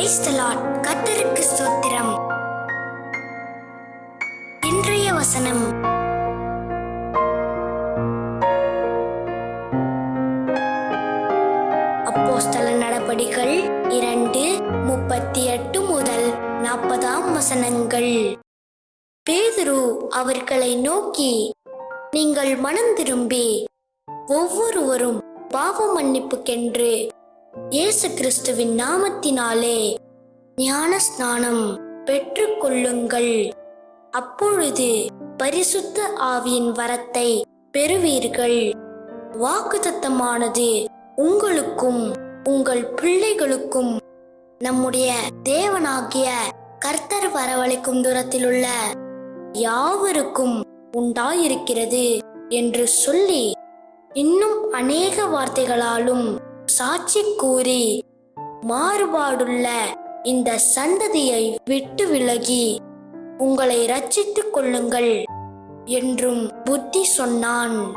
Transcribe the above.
Praise the ஸ்தோத்திரம். இன்றைய வசனம். அப்போஸ்தல நடபடிகள் இரண்டு முப்பத்தி எட்டு முதல் நாற்பதாம் வசனங்கள். பேதுரு அவர்களை நோக்கி நீங்கள் மனம் திரும்பி ஒவ்வொருவரும் பாவ மன்னிப்புக்கென்று இயேசு கிறிஸ்துவின் நாமத்தினாலே ஞான ஸ்நானம் பெற்றுக்கொள்ளுங்கள். அப்பொழுது பரிசுத்த ஆவியின் வரத்தை பெறுவீர்கள். வாக்குத்தத்தமானது உங்களுக்கும் உங்கள் பிள்ளைகளுக்கும் நம்முடைய தேவனாகிய கர்த்தர் வரவழைக்கும் தூரத்திலுள்ள யாவருக்கும் உண்டாயிருக்கிறது என்று சொல்லி இன்னும் அநேக வார்த்தைகளாலும் சாட்சி கூறி மாறுபாடுள்ள இந்த சந்ததியை விட்டு விலகி உங்களை ரட்சித்துக் கொள்ளுங்கள் என்றும் புத்தி சொன்னான்.